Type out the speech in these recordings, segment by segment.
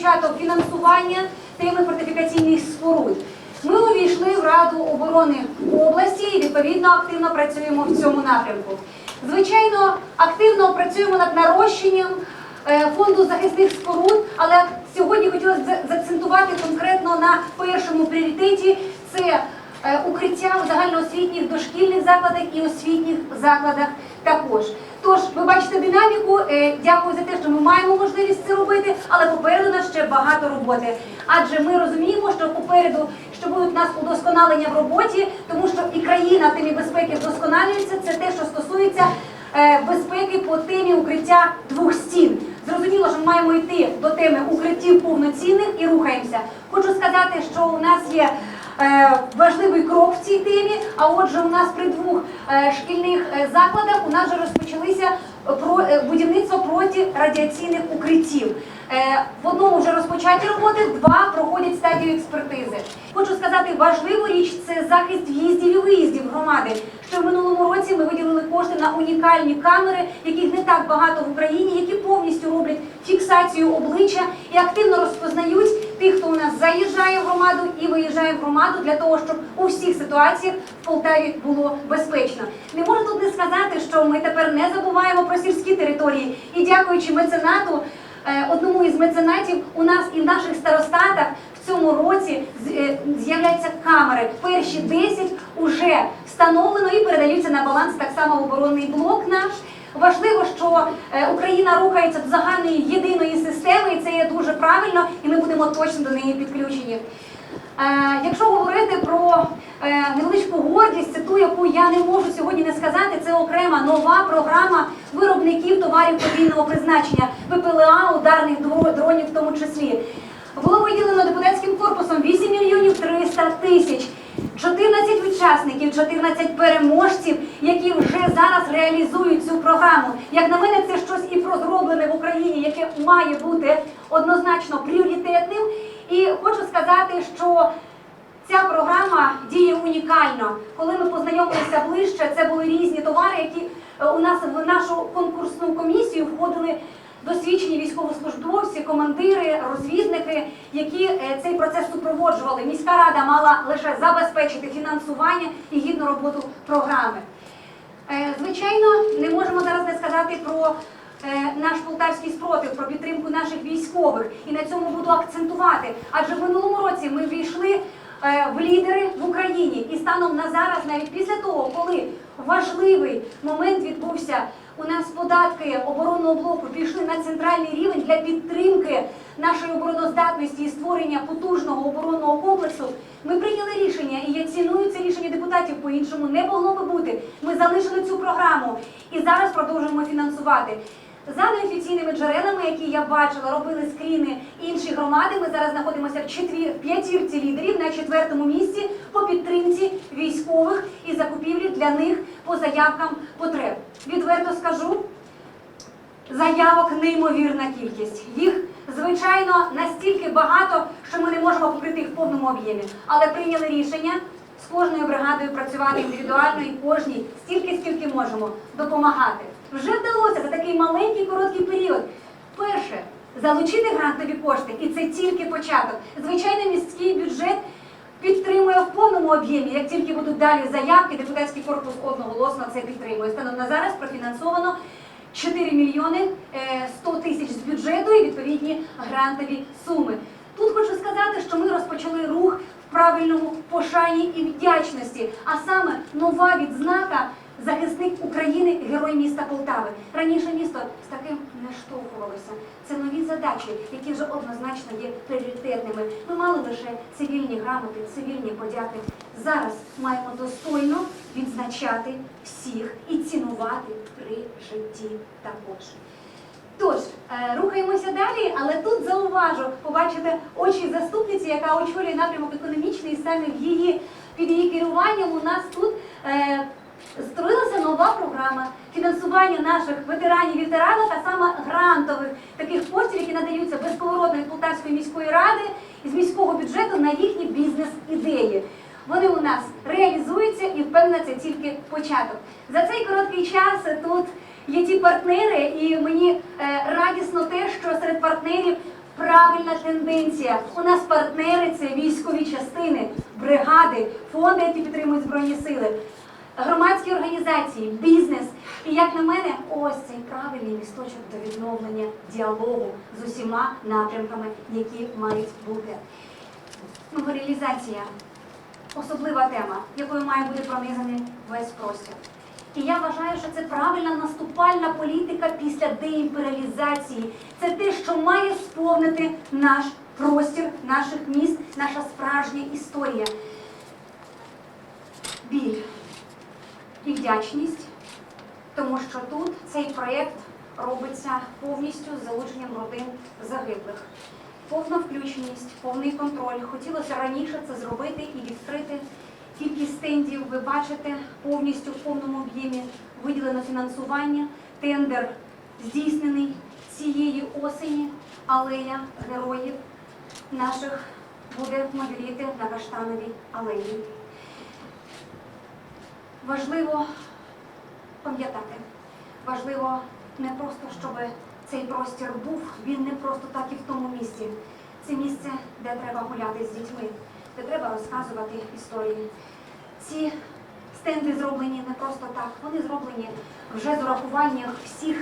початок фінансування теми фортифікаційних споруд. Ми увійшли в Раду оборони області і відповідно активно працюємо в цьому напрямку. Звичайно, активно працюємо над нарощенням е, фонду захисних споруд, але сьогодні хотілося б зацентувати конкретно на першому пріоритеті це укриття в загальноосвітніх дошкільних закладах і освітніх закладах також. Тож ви бачите динаміку. Е, Дякую за те, що ми маємо можливість це робити, але попереду нас ще багато роботи. Адже ми розуміємо, що попереду що будуть нас удосконалення в роботі, тому що і країна темі безпеки вдосконалюється. Це те, що стосується е, безпеки по темі укриття двох стін. Зрозуміло, що ми маємо йти до теми укриттів повноцінних і рухаємося. Хочу сказати, що у нас є е, важливий крок в цій темі. А отже, у нас при двох е, шкільних е, закладах у нас вже розпочалися е, будівництво протирадіаційних укриттів. Е, В одному вже розпочаті роботи, два проходять стадію експертизи. Хочу сказати, важливу річ це захист в'їздів і виїздів громади. Що в минулому році ми виділили кошти на унікальні камери, яких не так багато в Україні, які повністю роблять фіксацію обличчя і активно розпознають тих, хто у нас заїжджає в громаду і виїжджає в громаду для того, щоб у всіх ситуаціях в Полтаві було безпечно. Не можу тут не сказати, що ми тепер не забуваємо про сільські території і дякуючи меценату. Е, одному із меценатів у нас і в наших старостатах в цьому році е, з'являються камери. Перші 10 вже встановлено і передаються на баланс так само оборонний блок наш. Важливо, що е, Україна рухається до загальної єдиної системи, і це є дуже правильно, і ми будемо точно до неї підключені. Е, Якщо говорити про е, невеличку гордість, ту, яку я не можу сьогодні не сказати, це окрема нова програма виробників товарів подвійного призначення ВПЛА, ударних дронів в тому числі. Було виділено депутатським корпусом 8 мільйонів 300 тисяч. 14 учасників, 14 переможців, які вже зараз реалізують цю програму. Як на мене, це щось і прозроблене в Україні, яке має бути однозначно пріоритетним. І хочу сказати, що Ця програма діє унікально. Коли ми познайомилися ближче, це були різні товари, які е, у нас в нашу конкурсну комісію входили досвідчені військовослужбовці, командири, розвідники, які е, цей процес супроводжували. Міська рада мала лише забезпечити фінансування і гідну роботу програми. Е, Звичайно, не можемо зараз не сказати про е, наш полтавський спротив, про підтримку наших військових. І на цьому буду акцентувати. Адже в минулому році ми війшли е, в лідери в Україні. І станом на зараз, навіть після того, коли важливий момент відбувся, у нас податки оборонного блоку пішли на центральний рівень для підтримки нашої обороноздатності і створення потужного оборонного комплексу. Ми прийняли рішення, і я ціную рішення депутатів по-іншому не могло би бути. Ми залишили цю програму і зараз продовжуємо фінансувати. За неофіційними джерелами, які я бачила, робили скріни інші громади. Ми зараз знаходимося в четвір п'ятірці лідерів на четвертому місці по підтримці військових і закупівлі для них по заявкам потреб. Відверто скажу, заявок неймовірна кількість. Їх, звичайно, настільки багато, що ми не можемо покрити їх в повному об'ємі. Але прийняли рішення кожною бригадою працювати індивідуально і кожній стільки, скільки можемо, допомагати. Вже вдалося за такий маленький короткий період. Перше залучити грантові кошти, і це тільки початок. Звичайно, міський бюджет підтримує в повному об'ємі. Як тільки будуть далі заявки, депутатський корпус одноголосно це підтримує. Станом на зараз профінансовано 4 мільйони е, 100 тисяч з бюджету і відповідні грантові суми. Тут хочу сказати, що ми розпочали рух правильному пошані і вдячності, а саме нова відзнака захисник України, герой міста Полтави. Раніше місто з таким не штовхувалося. Це нові задачі, які вже однозначно є пріоритетними. Ми мали лише цивільні грамоти, цивільні подяки. Зараз маємо достойно відзначати всіх і цінувати при житті також. Тож, е, рухаємося далі, але тут зауважу, побачите очі заступниці, яка очолює напрямок економічний, і саме в її під її керуванням у нас тут е, створилася нова програма фінансування наших ветеранів і ветеранок, а саме грантових таких коштів, які надаються безповоротно від Полтавської міської ради з міського бюджету на їхні бізнес-ідеї. Вони у нас реалізуються і впевнена, це тільки початок. За цей короткий час тут є ті партнери, і мені е, радісно те, що серед партнерів правильна тенденція. У нас партнери це військові частини, бригади, фонди, які підтримують збройні сили, громадські організації, бізнес. І як на мене, ось цей правильний місточок до відновлення діалогу з усіма напрямками, які мають бути. Меморіалізація особлива тема, якою має бути пронизаний весь простір. І я вважаю, що це правильна наступальна політика після деімперіалізації. Це те, що має сповнити наш простір наших міст, наша справжня історія. Біль і вдячність, тому що тут цей проєкт робиться повністю з залученням родин загиблих. Повна включеність, повний контроль. Хотілося раніше це зробити і відкрити. Кількість стендів ви бачите повністю в повному об'ємі виділено фінансування. Тендер здійснений цієї осені. Алея героїв наших буде модеріти на каштановій алеї. Важливо пам'ятати, важливо не просто, щоб цей простір був, він не просто так і в тому місці. Це місце, де треба гуляти з дітьми, де треба розказувати історії. Ці стенди зроблені не просто так, вони зроблені вже з урахуванням всіх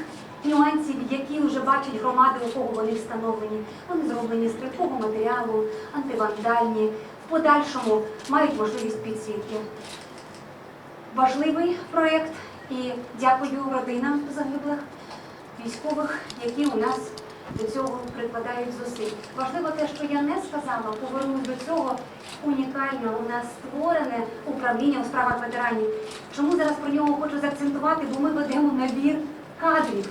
нюансів, які вже бачать громади, у кого вони встановлені. Вони зроблені з крихкого матеріалу, антивандальні, в подальшому мають можливість підсвітки. Важливий проєкт і дякую родинам загиблих військових, які у нас до цього прикладають зусиль. Важливо те, що я не сказала, повернусь до цього унікально у нас створене управління у справах ветеранів. Чому зараз про нього хочу заакцентувати? Бо ми ведемо набір кадрів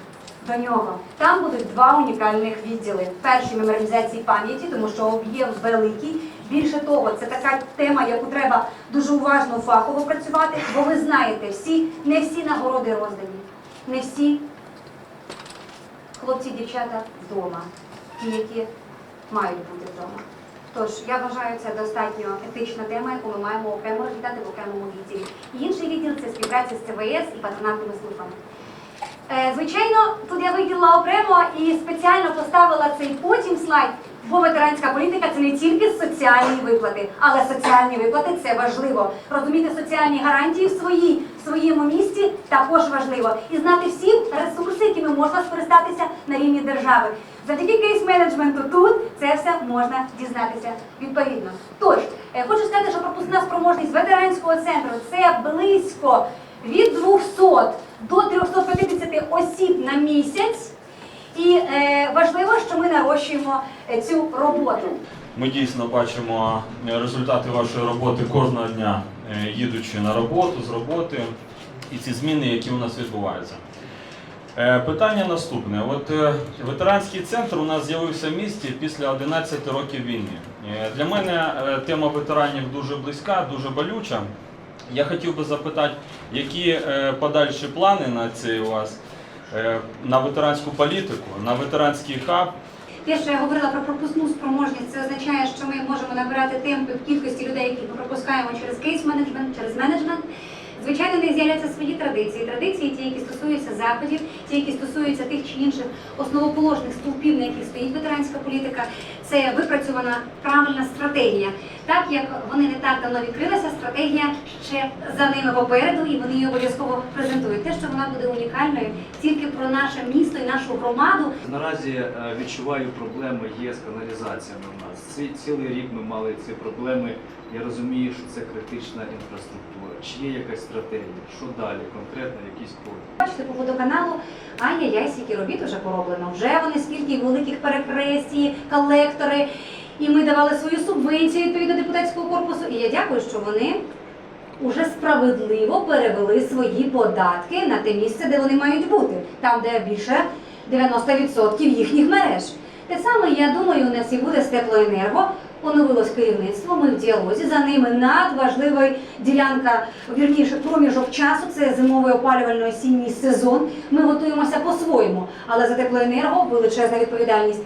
до нього. Там будуть два унікальних відділи. Перший меморіалізації пам'яті, тому що об'єм великий. Більше того, це така тема, яку треба дуже уважно фахово працювати, бо ви знаєте, всі, не всі нагороди роздані, не всі хлопці, дівчата вдома, ті, які мають бути вдома. Тож я вважаю це достатньо етична тема, яку ми маємо окремо розглядати в окремому відділі. І Інший відділ це співпраця з ЦВС і патронатними службами. Е, Звичайно, тут я виділила окремо і спеціально поставила цей потім слайд, бо ветеранська політика це не тільки соціальні виплати, але соціальні виплати це важливо. Розуміти соціальні гарантії в своїй в своєму місті також важливо. І знати всі ресурси, якими можна скористатися на рівні держави. Завдяки кейс-менеджменту тут це все можна дізнатися відповідно. Тож, е, хочу сказати, що пропускна спроможність ветеранського центру це близько від 200 до 350 осіб на місяць. І е, важливо, що ми нарощуємо е, цю роботу. Ми дійсно бачимо е, результати вашої роботи кожного дня, їдучи на роботу, з роботи, і ці зміни, які у нас відбуваються. Питання наступне. От ветеранський центр у нас з'явився в місті після 11 років війни. Для мене тема ветеранів дуже близька, дуже болюча. Я хотів би запитати, які подальші плани на цей у вас на ветеранську політику, на ветеранський хаб, Те, що я говорила про пропускну спроможність, це означає, що ми можемо набирати темпи в кількості людей, які ми пропускаємо через кейс-менеджмент, через менеджмент. Звичайно, в них з'являться свої традиції. Традиції, ті, які стосуються заходів, ті, які стосуються тих чи інших основоположних стовпів, на яких стоїть ветеранська політика. Це випрацьована правильна стратегія. Так як вони не так давно відкрилися, стратегія ще за ними попереду, і вони її обов'язково презентують. Те, що вона буде унікальною тільки про наше місто і нашу громаду, Наразі е, відчуваю проблеми є з каналізаціями в нас. Ці, цілий рік ми мали ці проблеми. Я розумію, що це критична інфраструктура. Чи є якась стратегія? Що далі? Конкретно якісь кроки? Бачите, по водоканалу, ай-яй-яй, скільки робіт вже пороблено. Вже вони скільки великих перекрестій, колектори. І ми давали свою субвенцію відповідно депутатського корпусу. І я дякую, що вони уже справедливо перевели свої податки на те місце, де вони мають бути, там, де більше 90% їхніх мереж. Те саме, я думаю, у нас і буде з теплоенерго. Оновилось керівництво, ми в діалозі. За ними надважлива ділянка, вірніше, проміжок часу. Це зимовий опалювально-осінній сезон. Ми готуємося по-своєму, але за теплоенерго величезна відповідальність.